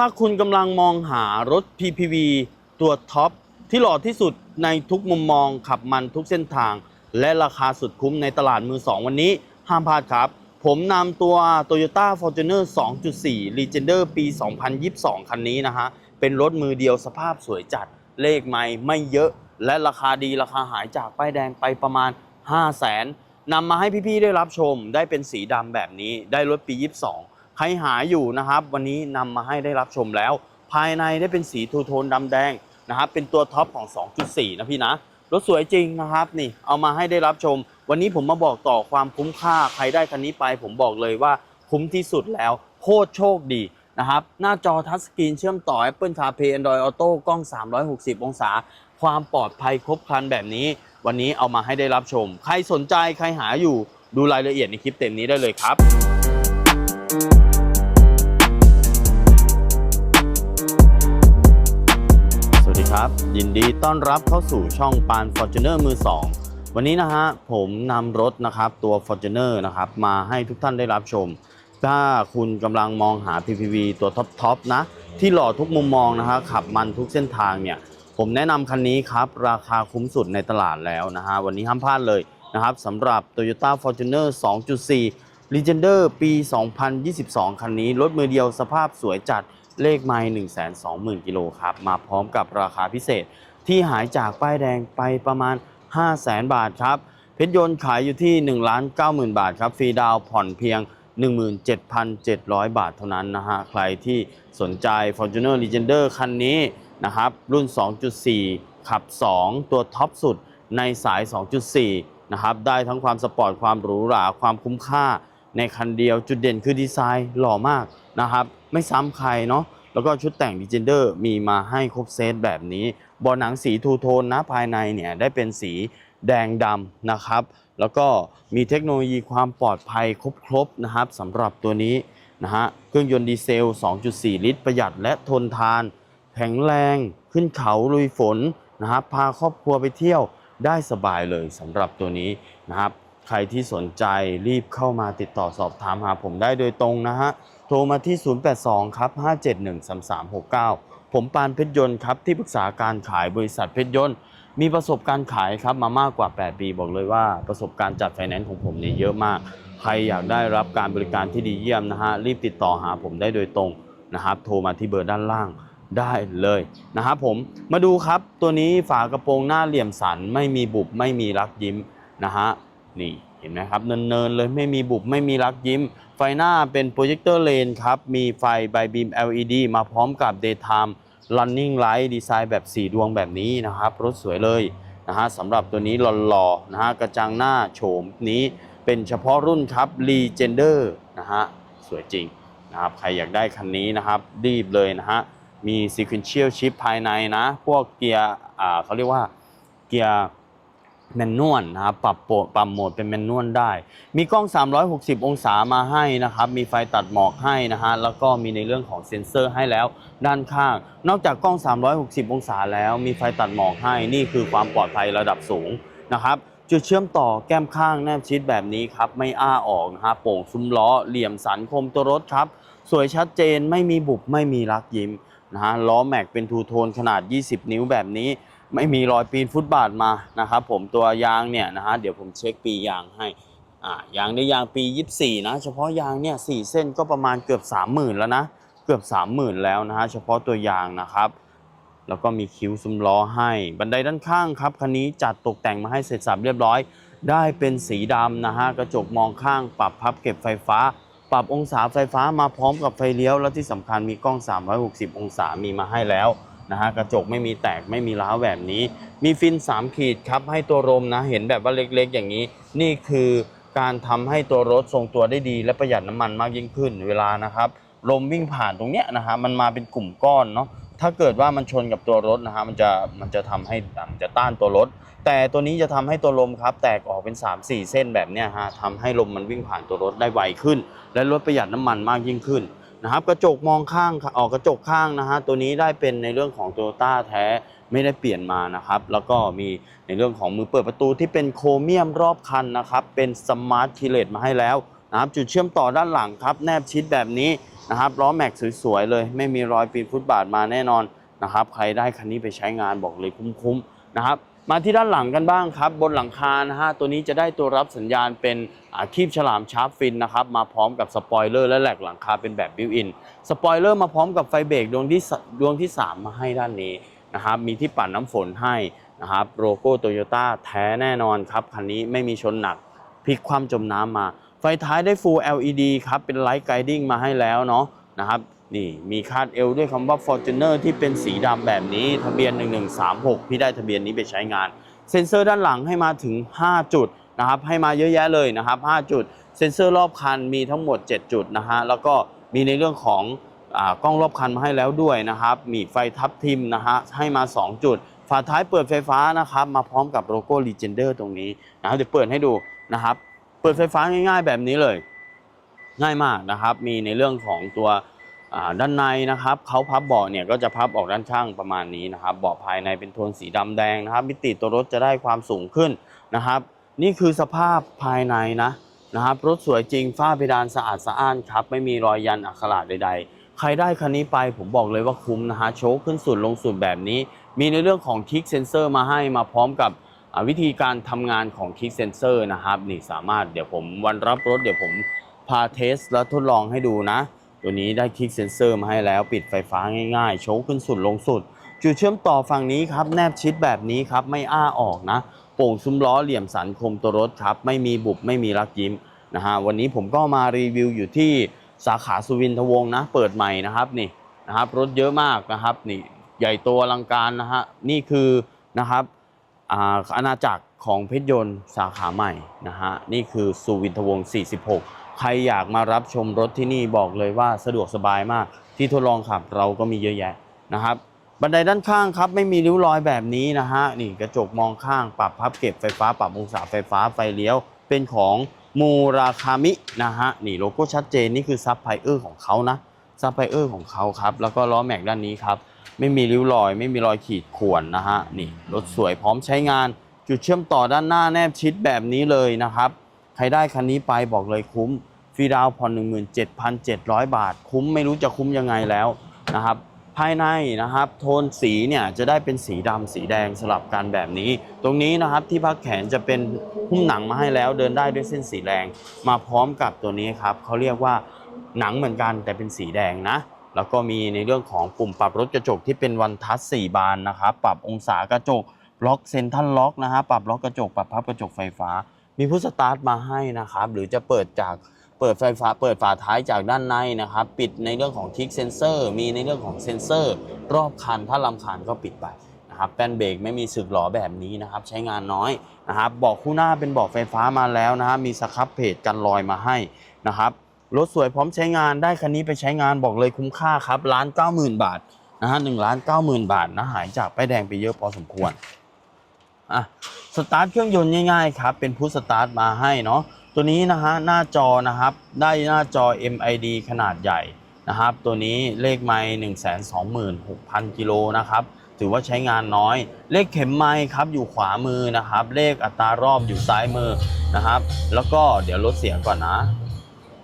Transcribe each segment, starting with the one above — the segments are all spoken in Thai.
ถ้าคุณกำลังมองหารถ PPV ตัวท็อปที่หล่อที่สุดในทุกมุมมองขับมันทุกเส้นทาง และราคาสุดคุ้มในตลาดมือ2วันนี้ ห้ามพลาดครับ ผมนำตัว Toyota Fortuner 2.4 Legender ปี 2022 คันนี้นะฮะ เป็นรถมือเดียวสภาพสวยจัด เลขไม่ไม่เยอะ และราคาดีราคาหายจากป้ายแดงไปประมาณ 5 0 0แสนนำมาให้พี่ๆได้รับชม ได้เป็นสีดำแบบนี้ ได้รถปี 22 ใครหาอยู่นะครับ วันนี้นำมาให้ได้รับชมแล้ว ภายในได้เป็นสีทูโทนดำแดงนะครับเป็นตัวท็อปของ 2.4 นะพี่นะรถสวยจริงนะครับนี่เอามาให้ได้รับชม วันนี้ผมมาบอกต่อความคุ้มค่าใครได้คันนี้ไป ผมบอกเลยว่าคุ้มที่สุดแล้วโคตรโชคดีนะครับหน้าจอทัชสกรีนเชื่อมต่อ Apple CarPlay Android Auto กล้อง 360 องศา ความปลอดภัยครบครันแบบนี้ วันนี้เอามาให้ได้รับชม ใครสนใจใครหาอยู่ดูรายละเอียดในคลิปเต็มนี้ได้เลยครับ ครับ ยินดีต้อนรับเข้าสู่ช่องปาน Fortuner มือ 2 วันนี้นะฮะผมนำรถนะครับตัว Fortuner นะครับมาให้ทุกท่านได้รับชม ถ้าคุณกำลังมองหา PPV ตัวท็อปๆนะ ที่หล่อทุกมุมมองนะฮะขับมันทุกเส้นทางเนี่ย ผมแนะนำคันนี้ครับ ราคาคุ้มสุดในตลาดแล้วนะฮะวันนี้ห้ามพลาดเลยนะครับสำหรับ Toyota Fortuner 2.4 Legender ปี 2022 คันนี้รถมือเดียวสภาพสวยจัด เลขไมล์120,000 กิโลครับ มาพร้อมกับราคาพิเศษที่หายจากป้ายแดงไปประมาณ 500,000บาทครับ เพชรยนต์ขายอยู่ที่ 1 9 0 0 0 0 บาทครับ ฟรีดาวผ่อนเพียง 17,700 บาทเท่านั้นนะฮะ ใครที่สนใจ Fortuner Legender คันนี้นะครับ รุ่น 2.4 ขับ 2 ตัวท็อปสุดในสาย 2.4 นะครับ ได้ทั้งความสปอร์ต ความหรูหรา ความคุ้มค่าในคันเดียว จุดเด่นคือดีไซน์หล่อมากนะครับ ไม่ซ้ำใครเนาะแล้วก็ชุดแต่ง Legender มีมาให้ครบเซตแบบนี้บาะหนังสีทูโทนนะภายในเนี่ยได้เป็นสีแดงดำนะครับ แล้วก็มีเทคโนโลยีความปลอดภัยครบๆนะครับสำหรับตัวนี้นะฮะเครื่องยนต์ดีเซล 2.4 ลิตร ประหยัดและทนทาน แข็งแรงขึ้นเขาลุยฝนนะครับพาครอบครัวไปเที่ยวได้สบายเลยสำหรับตัวนี้นะครับ ใครที่สนใจรีบเข้ามาติดต่อสอบถามหาผมได้โดยตรงนะฮะ โทรมาที่ 082 ครับ 5713369 ผมปานเพชรยนต์ครับ ที่ปรึกษาการขายบริษัทเพชรยนต์ มีประสบการณ์ขายครับมามากกว่า 8 ปี บอกเลยว่าประสบการณ์จัดไฟแนนซ์ของผมเนี่ยเยอะมาก ใครอยากได้รับการบริการที่ดีเยี่ยมนะฮะ รีบติดต่อหาผมได้โดยตรงนะครับ โทรมาที่เบอร์ด้านล่างได้เลยนะครับผมมาดูครับตัวนี้ฝากระโปรงหน้าเหลี่ยมสัน ไม่มีบุบไม่มีรักยิ้มนะฮะนี่เห็นไหมครับเนินๆเลยไม่มีบุบไม่มีรักยิ้ม ไฟหน้าเป็นโปรเจคเตอร์เลนครับ มีไฟไบบีม LED มาพร้อมกับ Daytime Running Light ดีไซน์แบบ 4 ดวงแบบนี้นะครับ รถสวยเลยนะฮะสำหรับตัวนี้หล่อๆนะฮะกระจังหน้าโฉมนี้เป็นเฉพาะรุ่นครับ Legender นะฮะสวยจริงนะครับใครอยากได้คันนี้นะครับรีบเลยนะฮะมี sequential shift ภายในนะ พวกเกียร์อ่าเขาเรียกว่าเกียร์ แมนนวลนะครับปรับโปะปรับโหมดเป็นแมนนวลได้ มีกล้อง 360 องศามาให้นะครับ มีไฟตัดหมอกให้นะฮะแล้วก็มีในเรื่องของเซ็นเซอร์ให้แล้วด้านข้าง นอกจากกล้อง 360 องศาแล้ว มีไฟตัดหมอกให้นี่คือความปลอดภัยระดับสูงนะครับจุดเชื่อมต่อแก้มข้างแนบชิดแบบนี้ครับไม่อ้าออกนะฮะโป่งซุ้มล้อเหลี่ยมสันคมตัวรถครับ สวยชัดเจนไม่มีบุบไม่มีรักยิ้มนะฮะล้อแม็กเป็นทูโทนขนาด 20 นิ้วแบบนี้ ไม่มีรอยปีนฟุตบาทมานะครับผมตัวยางเนี่ยนะฮะเดี๋ยวผมเช็คปียางให้อ่ายางได้ยางปี 24 นะ เฉพาะยางเนี่ย4เส้นก็ประมาณเกือบ 30,000 แล้วนะ เกือบ 30,000 แล้วนะฮะเฉพาะตัวยางนะครับ แล้วก็มีคิ้วซุ้มล้อให้ บันไดด้านข้างครับคันนี้จัดตกแต่งมาให้เสร็จสับเรียบร้อย ได้เป็นสีดำนะฮะกระจกมองข้างปรับพับเก็บไฟฟ้า ปรับองศาไฟฟ้ามาพร้อมกับไฟเลี้ยว และที่สำคัญมีกล้อง 360 องศามีมาให้แล้ว นะฮะกระจกไม่มีแตกไม่มีร้าวแบบนี้ มีฟิน 3 ขีดครับให้ตัวลมนะเห็นแบบว่าเล็กๆ อย่างนี้ นี่คือการทำให้ตัวรถทรงตัวได้ดี และประหยัดน้ำมันมากยิ่งขึ้นเวลานะครับลมวิ่งผ่านตรงเนี้ยนะฮะมันมาเป็นกลุ่มก้อนเนาะถ้าเกิดว่ามันชนกับตัวรถนะฮะมันจะมันจะทำให้มันจะต้านตัวรถ แต่ตัวนี้จะทำให้ตัวลมครับ แตกออกเป็น 3-4 เส้นแบบเนี้ยฮะทำให้ลมมันวิ่งผ่านตัวรถได้ไวขึ้น และลดประหยัดน้ำมันมากยิ่งขึ้น นะครับกระจกมองข้างออกกระจกข้างนะฮะตัวนี้ได้เป็นในเรื่องของโตโยต้าแท้ไม่ได้เปลี่ยนมานะครับแล้วก็มีในเรื่องของมือเปิดประตูที่เป็นโครเมียมรอบคันนะครับเป็นสมาร์ทคีเลตมาให้แล้วนะครับจุดเชื่อมต่อด้านหลังครับแนบชิดแบบนี้นะครับล้อแม็กสวยๆเลย ไม่มีรอยปีนฟุตบาทมาแน่นอนนะครับใครได้คันนี้ไปใช้งานบอกเลยคุ้มๆนะครับ มาที่ด้านหลังกันบ้างครับ บนหลังคานะฮะตัวนี้จะได้ตัวรับสัญญาณเป็นอาคีบฉลามชาร์ปฟินนะครับมาพร้อมกับสปอยเลอร์และแหลกหลังคาเป็นแบบบิวอินสปอยเลอร์มาพร้อมกับไฟเบรกดวงที่สดวงที่ 3 มาให้ด้านนี้นะครับมีที่ปัดน้ำฝนให้นะครับโลโก้โตโยต้าแท้แน่นอนครับคันนี้ไม่มีชนหนักพลิกคว่ำจมน้ำมา ไฟท้ายได้ Full LED ครับเป็นไลท์ไกดิ้งมาให้แล้วเนาะนะครับ นี่มีคาดเอวด้วยคำว่า Fortuner ที่เป็นสีดำแบบนี้ ทะเบียน 1136 พี่ได้ทะเบียนนี้ไปใช้งาน เซ็นเซอร์ด้านหลังให้มาถึง 5 จุดนะครับให้มาเยอะแยะเลยนะครับ 5 จุด เซ็นเซอร์รอบคันมีทั้งหมด 7 จุดนะฮะแล้วก็มีในเรื่องของอกล้องรอบคันมาให้แล้วด้วยนะครับ มีไฟทับทิมนะฮะให้มา 2 จุด ฝาท้ายเปิดไฟฟ้านะครับ มาพร้อมกับโลโก้ Legender ตรงนี้นะครับเดี๋ยวเปิดให้ดูนะครับ เปิดไฟฟ้าง่ายๆแบบนี้เลย ง่ายมากนะครับ มีในเรื่องของตัว ด้านในนะครับเขาพับเบาะเนี่ยก็จะพับออกด้านข้างประมาณนี้นะครับเบาะภายในเป็นโทนสีดำแดงนะครับ มิติตัวรถจะได้ความสูงขึ้นนะครับ นี่คือสภาพภายในนะนะครับรถสวยจริงฝ้าเพดานสะอาดสะอ้านครับไม่มีรอยยันอักขระใด ๆใครได้คันนี้ไปผมบอกเลยว่าคุ้มนะฮะโชคขึ้นสุดลงสุดแบบนี้ มีในเรื่องของคิกเซนเซอร์มาให้มาพร้อมกับวิธีการทำงานของคิกเซนเซอร์นะครับนี่สามารถเดี๋ยวผมวันรับรถเดี๋ยวผมพาเทสและทดลองให้ดูนะ ตัวนี้ได้คลิกเซนเซอร์มาให้แล้วปิดไฟฟ้าง่ายๆ โชว์ขึ้นสุดลงสุด จุดเชื่อมต่อฝั่งนี้ครับ แนบชิดแบบนี้ครับ ไม่อ้าออกนะ โป่งซุ้มล้อเหลี่ยมสันคมตัวรถครับ ไม่มีบุบไม่มีรักยิ้มนะฮะวันนี้ผมก็มารีวิวอยู่ที่สาขาสุวินทวงศ์นะ เปิดใหม่นะครับนี่นะครับรถเยอะมากนะครับนี่ใหญ่โตอลังการนะฮะนี่คือนะครับอาอาณาจักรของเพชรยนต์สาขาใหม่นะฮะนี่คือสุวินทวงศ์46 ใครอยากมารับชมรถที่นี่บอกเลยว่าสะดวกสบายมาก ที่ทดลองขับเราก็มีเยอะแยะนะครับ บันไดด้านข้างครับไม่มีริ้วรอยแบบนี้นะฮะนี่กระจกมองข้างปรับพับเก็บไฟฟ้าปรับองศาไฟฟ้าไฟเลี้ยว เป็นของมูราคามินะฮะนี่โลโก้ชัดเจนนี่คือซับไพเออร์ของเขานะซับไพเออร์ของเขาครับ แล้วก็ล้อแม็กด้านนี้ครับ ไม่มีริ้วรอย ไม่มีรอยขีดข่วนนะฮะนี่รถสวยพร้อมใช้งาน จุดเชื่อมต่อด้านหน้าแนบชิดแบบนี้เลยนะครับ ใครได้คันนี้ไปบอกเลยคุ้ม รีดาวน์ผ่อน17,700 บาท คุ้มไม่รู้จะคุ้มยังไงแล้วนะครับ ภายในนะครับ โทนสีเนี่ยจะได้เป็นสีดำสีแดงสลับกันแบบนี้ ตรงนี้นะครับที่พักแขนจะเป็นหุ้มหนังมาให้แล้วเดินได้ด้วยเส้นสีแดงมาพร้อมกับตัวนี้ครับเขาเรียกว่าหนังเหมือนกันแต่เป็นสีแดงนะแล้วก็มีในเรื่องของปุ่มปรับรถกระจกที่เป็นวันทัช4บานนะครับปรับองศากระจกล็อกเซนทัลล็อกนะฮะปรับล็อกกระจกปรับพับกระจกไฟฟ้า มีผู้สตาร์ทมาให้นะครับหรือจะเปิดจาก เปิดไฟฟ้าเปิดฝาท้ายจากด้านในนะครับ ปิดในเรื่องของทิกเซนเซอร์ มีในเรื่องของเซนเซอร์ รอบคันถ้าลำคาญก็ปิดไปนะครับแป้นเบรกไม่มีสึกหลอแบบนี้นะครับ ใช้งานน้อยนะครับบอกคู่หน้าเป็นบอกไฟฟ้ามาแล้วนะฮะมีสครับเพจกันรอยมาให้นะครับรถสวยพร้อมใช้งานได้คันนี้ไปใช้งานบอกเลยคุ้มค่าครับล้านเก้าหมื่นบาทนะฮะหนึ่งล้านเก้าหมื่นบาทนะหายจากป้ายแดงไปเยอะพอสมควรอะสตาร์ทเครื่องยนต์ง่ายๆครับเป็นพุทสตาร์ทมาให้เนาะตัวนี้นะฮะหน้าจอนะครับได้หน้าจอ MID ขนาดใหญ่นะครับ ตัวนี้เลขไมล์1 2 6 0 0 0กิโลนะครับถือว่าใช้งานน้อย เลขเข็มไมล์ครับอยู่ขวามือนะครับ เลขอัตรารอบอยู่ซ้ายมือนะครับ แล้วก็เดี๋ยวลดเสียงก่อนนะ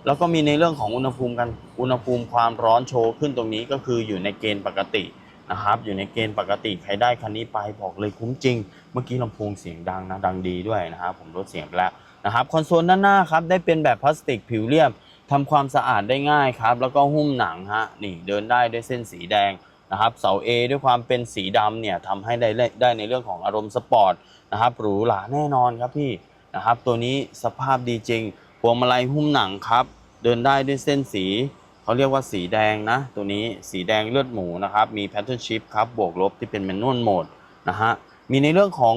แล้วก็มีในเรื่องของอุณหภูมิกันอุณหภูมิความร้อนโชว์ขึ้นตรงนี้ก็คืออยู่ในเกณฑ์ปกตินะครับ อยู่ในเกณฑ์ปกติใครได้คันนี้ไปบอกเลยคุ้มจริง เมื่อกี้ลำโพงเสียงดังนะดังดีด้วยนะครับผมลดเสียงไปแล้ว นะครับคอนโซลด้านหน้าครับได้เป็นแบบพลาสติกผิวเรียบทำความสะอาดได้ง่ายครับ แล้วก็หุ้มหนังฮะนี่เดินได้ด้วยเส้นสีแดงนะครับเสา A ด้วยความเป็นสีดำเนี่ยทำให้ได้ได้ในเรื่องของอารมณ์สปอร์ตนะครับหรูหราแน่นอนครับพี่นะครับตัวนี้สภาพดีจริงพวงมาลัยหุ้มหนังครับ เดินได้ด้วยเส้นสีเขาเรียกว่าสีแดงนะ ตัวนี้สีแดงเลือดหมูนะครับมี pattern shift ครับบวกลบที่เป็น manual mode นะฮะมีในเรื่องของ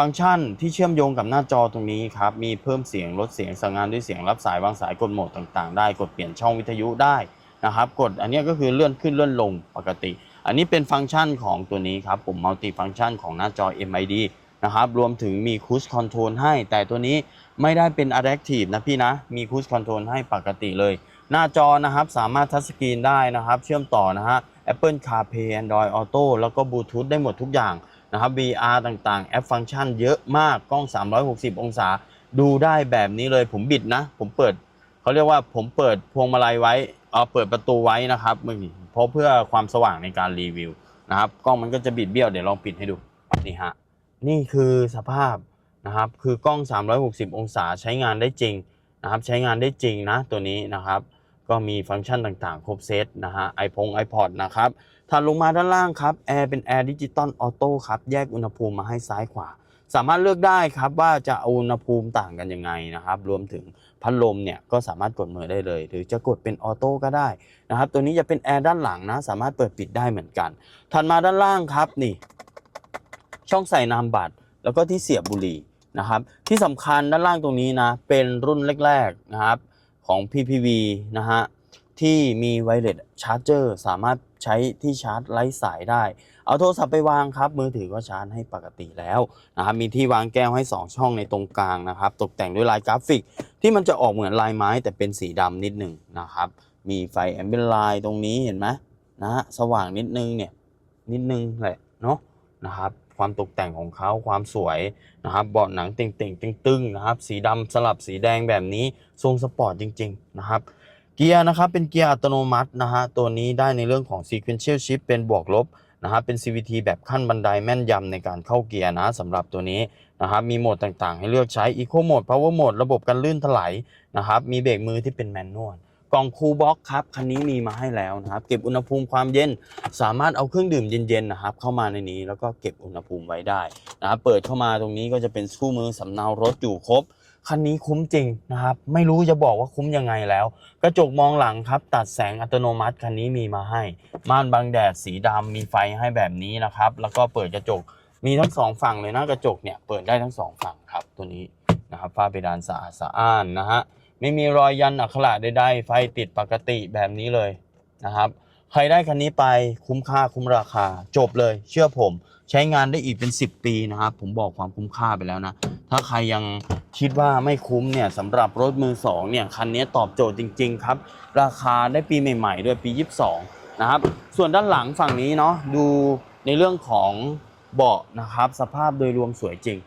ฟังก์ชันที่เชื่อมโยงกับหน้าจอตรงนี้ครับ มีเพิ่มเสียงลดเสียงสั่งงานด้วยเสียงรับสายวางสายกดโหมดต่างๆ ได้กดเปลี่ยนช่องวิทยุได้นะครับ กดอันนี้ก็คือเลื่อนขึ้นเลื่อนลงปกติ อันนี้เป็นฟังก์ชันของตัวนี้ครับปุ่ม multi function ของหน้าจอ MID นะครับรวมถึงมี cruise control ให้ แต่ตัวนี้ไม่ได้เป็น adaptive นะพี่นะ มี cruise control ให้ปกติเลย หน้าจอนะครับสามารถทัชสกรีนได้นะครับ เชื่อมต่อนะฮะ Apple CarPlay Android Auto แล้วก็ Bluetooth ได้หมดทุกอย่าง นะครับ VR ต่างๆ แอปฟังก์ชันเยอะมากกล้อง 360 องศา ดูได้แบบนี้เลยผมบิดนะ ผมเปิดเขาเรียกว่าผมเปิดพวงมาลัยไว้เออเปิดประตูไว้นะครับเมื่อกี้เพราะเพื่อความสว่างในการรีวิวนะครับกล้องมันก็จะบิดเบี้ยวเดี๋ยวลองปิดให้ดูนี่ฮะนี่คือสภาพนะครับคือกล้อง 360 องศาใช้งานได้จริงนะครับ ใช้งานได้จริงนะตัวนี้นะครับ ก็มีฟังก์ชันต่างๆ ครบเซตนะฮะไอพงไอพอดนะครับถัดลงมาด้านล่างครับแอร์เป็นแอร์ดิจิตอลออโต้ครับแยกอุณหภูมิมาให้ซ้ายขวา สามารถเลือกได้ครับว่าจะเอาอุณหภูมิต่างกันยังไงนะครับ รวมถึงพัดลมเนี่ยก็สามารถกดมือได้เลย หรือจะกดเป็นออโต้ก็ได้นะครับ ตัวนี้จะเป็นแอร์ด้านหลังนะ สามารถเปิดปิดได้เหมือนกัน ถัดมาด้านล่างครับนี่ ช่องใส่นามบัตร แล้วก็ที่เสียบบุหรี่นะครับ ที่สำคัญด้านล่างตรงนี้นะ เป็นรุ่นแรกๆนะครับ ของ PPV นะฮะที่มีไวเลสชาร์จเจอร์สามารถใช้ที่ชาร์จไร้สายได้ เอาโทรศัพท์ไปวางครับ มือถือก็ชาร์จให้ปกติแล้วนะครับมีที่วางแก้วให้ 2 ช่องในตรงกลางนะครับ ตกแต่งด้วยลายกราฟิก ที่มันจะออกเหมือนลายไม้แต่เป็นสีดำนิดหนึ่งนะครับ มีไฟแอมเบลไลน์ตรงนี้เห็นไหมนะฮะสว่างนิดนึงเนี่ยนิดนึงแหละเนาะนะครับ ความตกแต่งของเขาความสวยนะครับเบาะหนังเต่งๆตึงๆนะครับสีดำสลับสีแดงแบบนี้ทรงสปอร์ตจริง ๆ นะครับ เกียร์นะครับเป็นเกียร์อัตโนมัตินะฮะตัวนี้ได้ในเรื่องของ sequential shift เป็นบวกลบนะครับเป็น CVT แบบขั้นบันไดแม่นยำในการเข้าเกียร์นะสำหรับตัวนี้นะครับมีโหมดต่างๆ ให้เลือกใช้ Eco Mode Power Mode ระบบกันลื่นถลายนะครับมีเบรกมือที่เป็นแมนนวล กล่องคูลบ็อกครับคันนี้มีมาให้แล้วนะครับ เก็บอุณหภูมิความเย็น สามารถเอาเครื่องดื่มเย็นๆนะครับ เข้ามาในนี้แล้วก็เก็บอุณหภูมิไว้ได้นะครับเปิดเข้ามาตรงนี้ก็จะเป็นคู่มือสำเนารถอยู่ครบคันนี้คุ้มจริงนะครับ ไม่รู้จะบอกว่าคุ้มยังไงแล้ว กระจกมองหลังครับ ตัดแสงอัตโนมัติคันนี้มีมาให้ ม่านบังแดดสีดำมีไฟให้แบบนี้นะครับ แล้วก็เปิดกระจกมีทั้งสองฝั่งเลยนะกระจกเนี่ยเปิดได้ทั้งสองฝั่งครับตัวนี้นะครับฝ้าเพดานสะอาดสะอ้านนะฮะ ไม่มีรอยยันอักขระใดๆ ไฟติดปกติแบบนี้เลยนะครับ ใครได้คันนี้ไปคุ้มค่าคุ้มราคา จบเลย เชื่อผม ใช้งานได้อีกเป็น 10 ปีนะครับ ผมบอกความคุ้มค่าไปแล้วนะ ถ้าใครยังคิดว่าไม่คุ้มเนี่ยสำหรับรถมือ2เนี่ยคันนี้ตอบโจทย์จริง ๆ ครับ ราคาได้ปีใหม่ๆ ด้วยปี 22 นะครับ ส่วนด้านหลังฝั่งนี้เนาะดูในเรื่องของเบาะนะครับ สภาพโดยรวมสวยจริง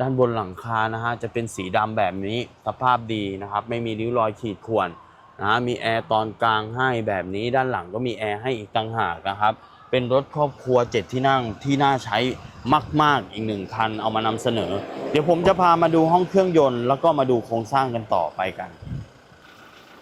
ด้านบนหลังคานะฮะจะเป็นสีดำแบบนี้สภาพดีนะครับ ไม่มีริ้วรอยขีดข่วนนะฮะมีแอร์ตอนกลางให้แบบนี้ด้านหลังก็มีแอร์ให้อีกต่างหากนะครับ เป็นรถครอบครัว7ที่นั่งที่น่าใช้มาก ๆ อีกหนึ่งคันเอามานำเสนอ เดี๋ยวผมจะพามาดูห้องเครื่องยนต์ แล้วก็มาดูโครงสร้างกันต่อไปกัน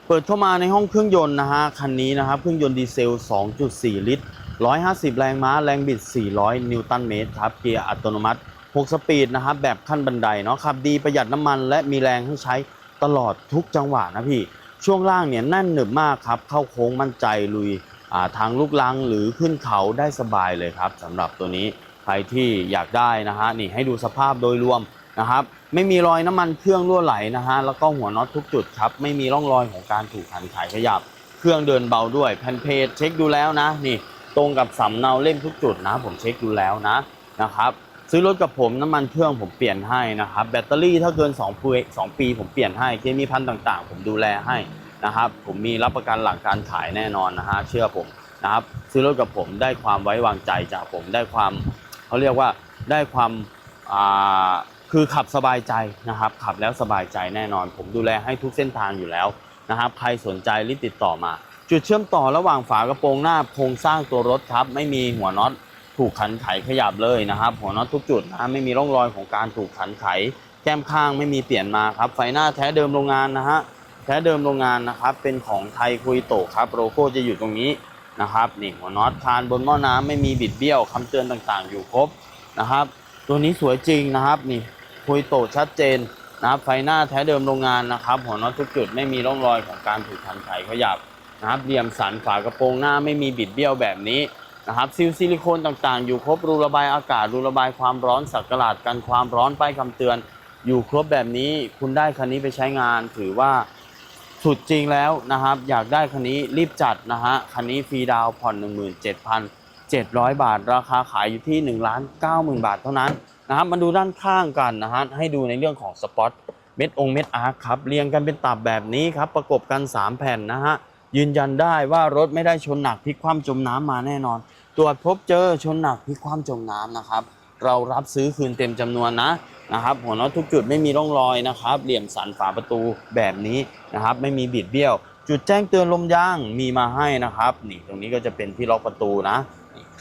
เปิดเข้ามาในห้องเครื่องยนต์นะฮะคันนี้นะครับเครื่องยนต์ดีเซล 2.4 ลิตร 150 แรงม้าแรงบิด 400 นิวตันเมตรครับเกียร์อัตโนมัติ 6 สปีดนะครับแบบขั้นบันไดเนาะขับดีประหยัดน้ำมันและมีแรงให้ใช้ตลอดทุกจังหวะนะพี่ ช่วงล่างเนี่ยแน่นหนึบมากครับ เข้าโค้งมั่นใจลุยาทางลูกลังหรือขึ้นเขาได้สบายเลยครับสำหรับตัวนี้ใครที่อยากได้นะฮะนี่ให้ดูสภาพโดยรวมนะครับไม่มีรอยน้ำมันเครื่องรั่วไหลนะฮะแล้วก็หัวน็อตทุกจุดครับไม่มีร่องรอยของการถูกขันขายขยับ เครื่องเดินเบาด้วยแผ่นเพจเช็คดูแล้วนะนี่ตรงกับสำเนาเล่มทุกจุดนะ ผมเช็คดูแล้วนะนะครับ ซื้อรถกับผมน้ำมันเครื่องผมเปลี่ยนให้นะครับ แบตเตอรี่ถ้าเกิน2ปี2ปี ผมเปลี่ยนให้เคมีพันธ์ต่างๆ ผมดูแลให้นะครับ ผมมีรับประกันหลังการขายแน่นอนนะฮะเชื่อผมนะครับ ซื้อรถกับผมได้ความไว้วางใจจากผมได้ความเขาเรียกว่าได้ความคือขับสบายใจนะครับ ขับแล้วสบายใจแน่นอน ผมดูแลให้ทุกเส้นทางอยู่แล้วนะครับใครสนใจรีบติดต่อมา จุดเชื่อมต่อระหว่างฝากระโปรงหน้าโครงสร้างตัวรถครับ ไม่มีหัวน็อต ถูกขันไขขยับเลยนะครับ หัวน็อตทุกจุดนะไม่มีร่องรอยของการถูกขันไข แก้มข้างไม่มีเปลี่ยนมาครับไฟหน้าแท้เดิมโรงงานนะฮะแท้เดิมโรงงานนะครับ เป็นของไทยคุยโตครับโลโก้จะอยู่ตรงนี้นะครับนี่หัวน็อตคานบนหม้อน้ำไม่มีบิดเบี้ยวคำเตือนต่างๆ อยู่ครบนะครับ ตัวนี้สวยจริงนะครับนี่คุยโตชัดเจนนะครับไฟหน้าแท้เดิมโรงงานนะครับ หัวน็อตทุกจุดไม่มีร่องรอยของการถูกขันไขขยับนะครับเหลี่ยมสันฝากระโปรงหน้าไม่มีบิดเบี้ยวแบบนี้ นะครับซิลซิลิโคนต่างๆ อยู่ครบรูระบายอากาศรูระบายความร้อนสักหลาดกันความร้อนป้ายคำเตือน อยู่ครบแบบนี้คุณได้คันนี้ไปใช้งาน ถือว่าสุดจริงแล้วนะครับ อยากได้คันนี้รีบจัดนะฮะคันนี้ฟรีดาวน์ผ่อน 17,700 บาท ราคาขายอยู่ที่1ล้าน90,000 บาทเท่านั้นนะครับมาดูด้านข้างกันนะฮะให้ดูในเรื่องของสปอตเม็ดองเม็ดอาร์คครับเรียงกันเป็นตับแบบนี้ครับประกบกัน 3 แผ่นนะฮะยืนยันได้ว่ารถไม่ได้ชนหนักพลิกคว่ำจมน้ำมาแน่นอน ตรวจพบเจอชนหนักพลิกคว่ำจมน้ำนะครับ เรารับซื้อคืนเต็มจำนวนนะนะครับ หัวน็อตทุกจุดไม่มีร่องรอยนะครับ เหลี่ยมสันฝาประตูแบบนี้นะครับ ไม่มีบิดเบี้ยว จุดแจ้งเตือนลมยางมีมาให้นะครับ นี่ตรงนี้ก็จะเป็นที่ล็อกประตูนะ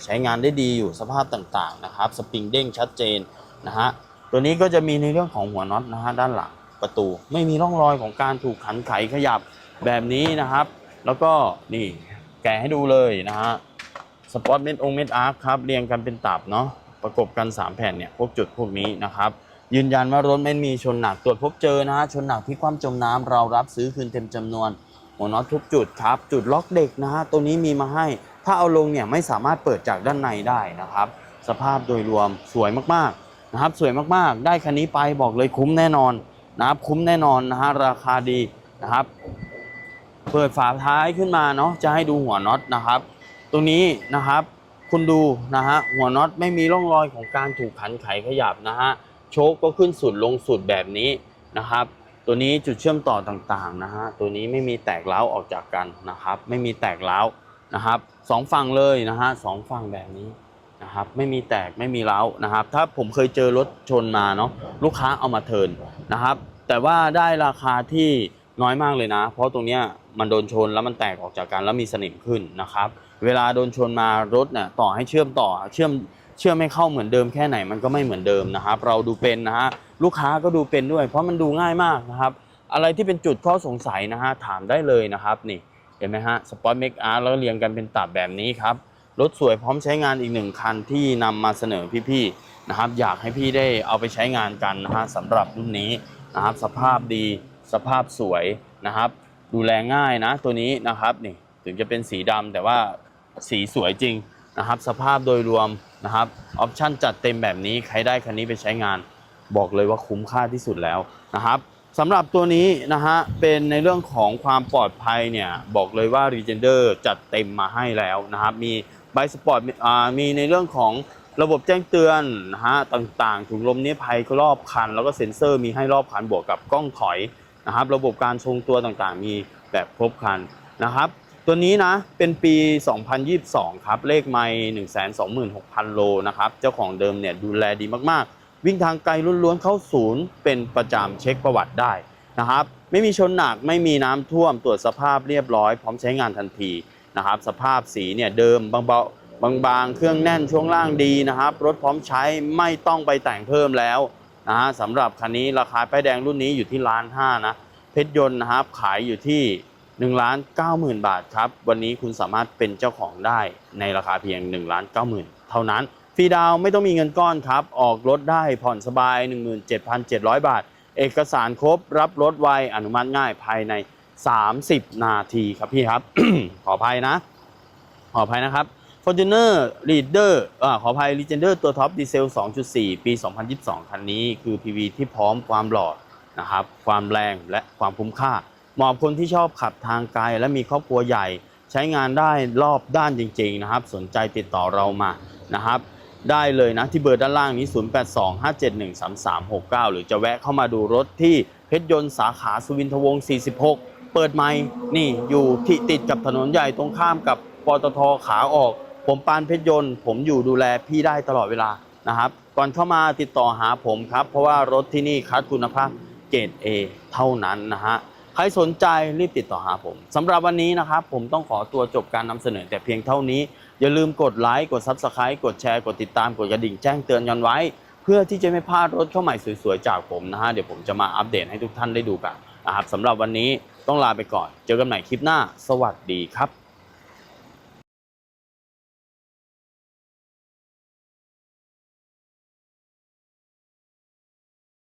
ใช้งานได้ดีอยู่สภาพต่างๆนะครับ สปริงเด้งชัดเจนนะฮะตัวนี้ก็จะมีในเรื่องของหัวน็อตนะฮะด้านหลังประตู ไม่มีร่องรอยของการถูกขันไขขยับแบบนี้นะครับ แล้วก็นี่แกะให้ดูเลยนะฮะ สปอตเม็ดองเม็ดอาร์คครับเรียงกันเป็นตับเนาะประกบกัน 3 แผ่นเนี่ยพวกจุดพวกนี้นะครับ ยืนยันว่ารถไม่มีชนหนักตรวจพบเจอนะฮะชนหนักที่ความจมน้ำเรารับซื้อคืนเต็มจำนวนหัวน็อตทุกจุดครับ จุดล็อกเด็กนะฮะตัวนี้มีมาให้ ถ้าเอาลงเนี่ยไม่สามารถเปิดจากด้านในได้นะครับ สภาพโดยรวมสวยมากๆนะครับ สวยมากๆ ได้คันนี้ไปบอกเลยคุ้มแน่นอนนะครับคุ้มแน่นอนนะฮะราคาดีนะครับ เปิดฝาท้ายขึ้นมาเนาะจะให้ดูหัวน็อตนะครับ ตรงนี้นะครับ คุณดูนะฮะหัวน็อตไม่มีร่องรอยของการถูกขันไขขยับนะฮะโชคก็ขึ้นสุดลงสุดแบบนี้นะครับ ตัวนี้จุดเชื่อมต่อต่างๆนะฮะตัวนี้ไม่มีแตกเล้าออกจากกันนะครับ ไม่มีแตกเล้านะครับสองฝั่งเลยนะฮะสองฝั่งแบบนี้นะครับไม่มีแตกไม่มีเล้านะครับ ถ้าผมเคยเจอรถชนมาเนาะลูกค้าเอามาเทินนะครับ แต่ว่าได้ราคาที่น้อยมากเลยนะ เพราะตรงเนี้ยมันโดนชนแล้วมันแตกออกจากกันแล้วมีสนิมขึ้นนะครับ เวลาโดนชนมารถเนี่ยต่อให้เชื่อมต่อเชื่อมเชื่อมไม่เข้าเหมือนเดิมแค่ไหนมันก็ไม่เหมือนเดิมนะครับเราดูเป็นนะฮะลูกค้าก็ดูเป็นด้วย เพราะมันดูง่ายมากนะครับ อะไรที่เป็นจุดข้อสงสัยนะฮะถามได้เลยนะครับนี่เห็นไหมฮะสปอร์ตเมกอาร์แล้วเรียงกันเป็นตับแบบนี้ครับรถสวยพร้อมใช้งานอีกหนึ่งคันที่นำมาเสนอพี่ๆนะครับ อยากให้พี่ได้เอาไปใช้งานกันนะฮะสำหรับรุ่นนี้นะครับ สภาพดีสภาพสวยนะครับ ดูแลง่ายนะตัวนี้นะครับนี่ถึงจะเป็นสีดำแต่ว่า สีสวยจริงนะครับ สภาพโดยรวมนะครับออปชั่นจัดเต็มแบบนี้ใครได้คันนี้ไปใช้งาน บอกเลยว่าคุ้มค่าที่สุดแล้วนะครับสำหรับตัวนี้นะฮะเป็นในเรื่องของความปลอดภัยเนี่ยบอกเลยว่า r e g e n d e r จัดเต็มมาให้แล้วนะครับมีใบสปอร์ตมีในเรื่องของระบบแจ้งเตือนนะฮะต่างๆถุงลมนิรภัยรอบคัน แล้วก็เซ็นเซอร์มีให้รอบคันบวกกับกล้องถอยนะครับ ระบบการทรงตัวต่างๆ มีแบบครบคันนะครับ ตัวนี้นะเป็นปี 2022 ครับ เลขไม่ 126,000 โลนะครับ เจ้าของเดิมเนี่ยดูแลดีมากๆ วิ่งทางไกลล้วนๆเข้าศูนย์ เป็นประจำเช็คประวัติได้นะครับ ไม่มีชนหนักไม่มีน้ำท่วมตรวจสภาพเรียบร้อย พร้อมใช้งานทันทีนะครับ สภาพสีเนี่ยเดิมบางเบาบางๆเครื่องแน่นช่วงล่างดีนะครับ รถพร้อมใช้ไม่ต้องไปแต่งเพิ่มแล้วนะฮะสำหรับคันนี้ราคาป้ายแดงรุ่นนี้อยู่ที่ล้านห้านะเพชรยนต์นะครับขายอยู่ที่ 1ล้าน90,000 บาทครับ วันนี้คุณสามารถเป็นเจ้าของได้ในราคาเพียง1ล้าน90,000 เท่านั้น ฟรีดาวไม่ต้องมีเงินก้อนครับ ออกรถได้ผ่อนสบาย 17,700 บาท เอกสารครบรับรถไวอนุมัติง่ายภายใน 30 นาทีครับพี่ครับ ขออภัยนะ ขออภัยนะครับ Fortuner Leader อ่าขออภัย Legender ตัวท็อปดีเซล 2.4 ปี 2022 คันนี้คือ PV ที่พร้อมความหล่อนะครับ ความแรงและความคุ้มค่า เหมาะคนที่ชอบขับทางไกลและมีครอบครัวใหญ่ ใช้งานได้รอบด้านจริง ๆ นะครับ สนใจติดต่อเรามานะครับ ได้เลยนะที่เบอร์ด้านล่างนี้ 0825713369 หรือจะแวะเข้ามาดูรถที่เพชรยนต์สาขาสุวินทวงศ์46 เปิดใหม่นี่อยู่ที่ติดกับถนนใหญ่ตรงข้ามกับปตทขาออก ผมปานเพชรยนต์ ผมอยู่ดูแลพี่ได้ตลอดเวลานะครับ ก่อนเข้ามาติดต่อหาผมครับ เพราะว่ารถที่นี่คัดคุณภาพเกรด A เท่านั้นนะฮะ ใครสนใจรีบติดต่อหาผมสำหรับวันนี้นะครับ ผมต้องขอตัวจบการนำเสนอแต่เพียงเท่านี้ อย่าลืมกดไลค์กด Subscribe กดแชร์กดติดตามกดกระดิ่งแจ้งเตือนกันไว้ เพื่อที่จะไม่พลาดรถเข้าใหม่สวยๆจากผมนะฮะเดี๋ยวผมจะมาอัปเดตให้ทุกท่านได้ดูกันนะครับสำหรับวันนี้ต้องลาไปก่อน เจอกันใหม่คลิปหน้า สวัสดีครับ